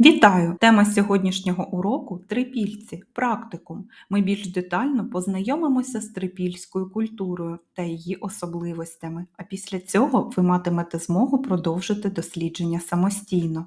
Вітаю! Тема сьогоднішнього уроку трипільці, практикум. Ми більш детально познайомимося з трипільською культурою та її особливостями, а після цього ви матимете змогу продовжити дослідження самостійно.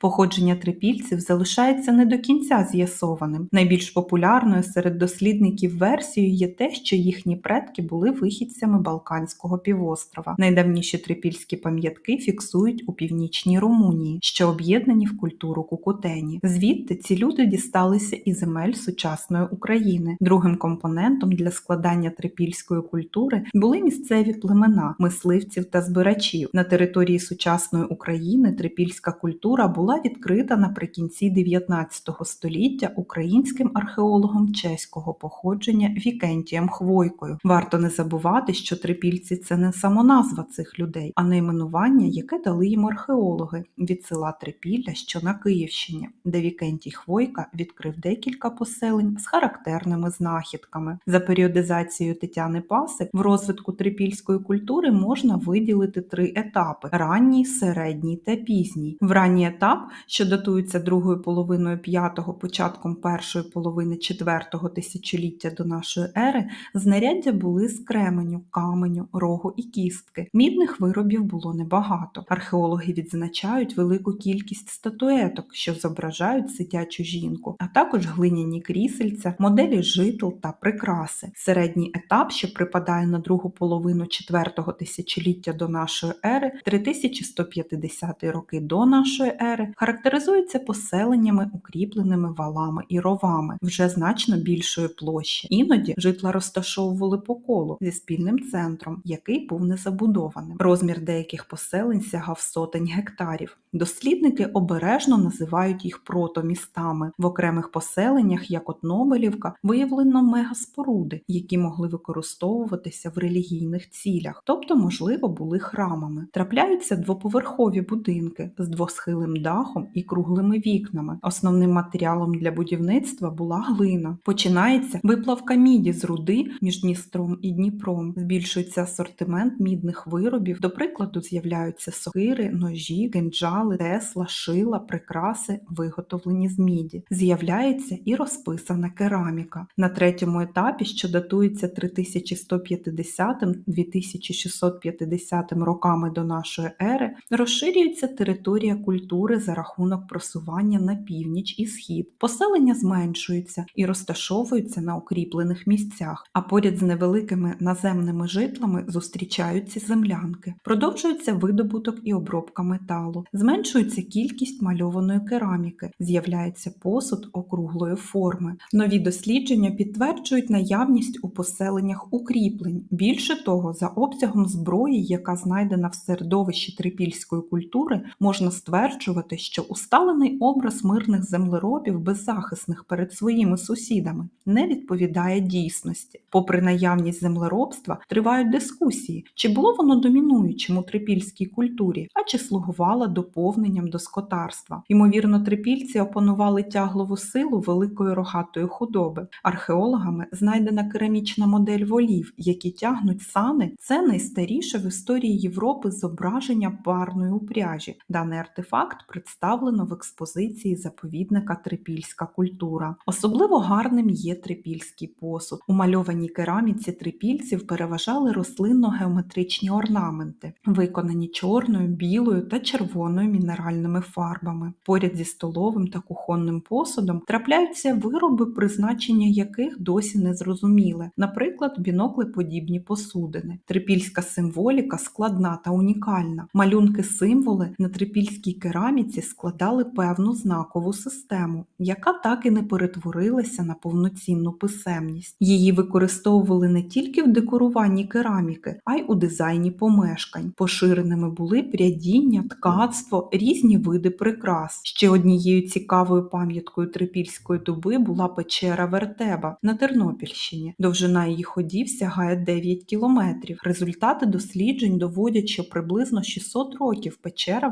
Походження трипільців залишається не до кінця з'ясованим. Найбільш популярною серед дослідників версією є те, що їхні предки були вихідцями Балканського півострова. Найдавніші трипільські пам'ятки фіксують у північній Румунії, що об'єднані в культуру кукутені. Звідти ці люди дісталися і земель сучасної України. Другим компонентом для складання трипільської культури були місцеві племена мисливців та збирачів. На території сучасної України трипільська культура була відкрита наприкінці 19 століття українським археологом чеського походження Вікентієм Хвойкою. Варто не забувати, що трипільці це не самоназва цих людей, а найменування, яке дали їм археологи від села Трипілля, що на Київщині, де Вікентій Хвойка відкрив декілька поселень з характерними знахідками. За періодизацією Тетяни Пасик в розвитку трипільської культури можна виділити три етапи: ранній, середній та пізній. В ранній етап, що датується другою половиною п'ятого, початком першої половини четвертого тисячоліття до нашої ери, знаряддя були з кременю, каменю, рогу і кістки. Мідних виробів було небагато. Археологи відзначають велику кількість статуеток, що зображають сидячу жінку, а також глиняні крісельця, моделі житл та прикраси. Середній етап, що припадає на другу половину четвертого тисячоліття до нашої ери, 3150 роки до нашої ери, характеризується поселеннями, укріпленими валами і ровами вже значно більшої площі. Іноді житла розташовували по колу зі спільним центром, який був незабудованим. Розмір деяких поселень сягав сотень гектарів. Дослідники обережно називають їх протомістами. В окремих поселеннях, як от Нобелівка, виявлено мегаспоруди, які могли використовуватися в релігійних цілях, тобто, можливо, були храмами. Трапляються двоповерхові будинки з двосхилим дахом і круглими вікнами. Основним матеріалом для будівництва була глина. Починається виплавка міді з руди між Дністром і Дніпром. Збільшується асортимент мідних виробів. До прикладу, з'являються сокири, ножі, кинджали, тесла, шила, прикраси, виготовлені з міді. З'являється і розписана кераміка. На третьому етапі, що датується 3150-2650 роками до нашої ери, розширюється територія культури за рахунок просування на північ і схід. Поселення зменшуються і розташовуються на укріплених місцях, а поряд з невеликими наземними житлами зустрічаються землянки. Продовжується видобуток і обробка металу, зменшується кількість мальованої кераміки, з'являється посуд округлої форми. Нові дослідження підтверджують наявність у поселеннях укріплень. Більше того, за обсягом зброї, яка знайдена в середовищі трипільської культури, можна стверджувати, що усталений образ мирних землеробів беззахисних перед своїми сусідами не відповідає дійсності. Попри наявність землеробства, тривають дискусії, чи було воно домінуючим у трипільській культурі, а чи слугувало доповненням до скотарства. Ймовірно, трипільці опанували тяглову силу великої рогатої худоби. Археологами знайдена керамічна модель волів, які тягнуть сани. Це найстаріше в історії Європи зображення парної упряжі. Даний артефакт представлено в експозиції заповідника Трипільська культура. Особливо гарним є трипільський посуд. У мальованій кераміці трипільців переважали рослинно-геометричні орнаменти, виконані чорною, білою та червоною мінеральними фарбами. Поряд зі столовим та кухонним посудом трапляються вироби, призначення яких досі не зрозуміле, наприклад, біноклеподібні посудини. Трипільська символіка складна та унікальна. Малюнки символи на трипільській кераміці складали певну знакову систему, яка так і не перетворилася на повноцінну писемність. Її використовували не тільки в декоруванні кераміки, а й у дизайні помешкань. Поширеними були прядіння, ткацтво, різні види прикрас. Ще однією цікавою пам'яткою трипільської доби була печера Вертеба на Тернопільщині. Довжина її ходів сягає 9 кілометрів. Результати досліджень доводять, що приблизно 600 років печера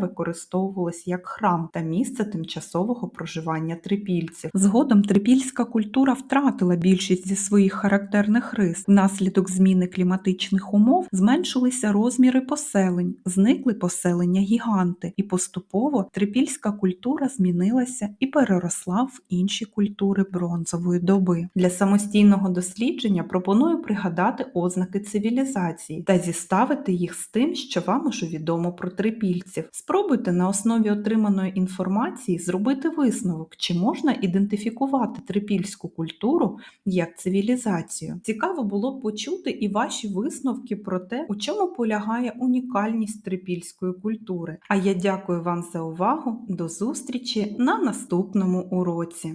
використовувалась як храм та місце тимчасового проживання трипільців. Згодом трипільська культура втратила більшість зі своїх характерних рис. Внаслідок зміни кліматичних умов зменшилися розміри поселень, зникли поселення гіганти, і поступово трипільська культура змінилася і переросла в інші культури бронзової доби. Для самостійного дослідження пропоную пригадати ознаки цивілізації та зіставити їх з тим, що вам уже відомо про трипільців. Спробуйте на основі отриманої інформації зробити висновок, чи можна ідентифікувати трипільську культуру як цивілізацію. Цікаво було почути і ваші висновки про те, у чому полягає унікальність трипільської культури. А я дякую вам за увагу. До зустрічі на наступному уроці.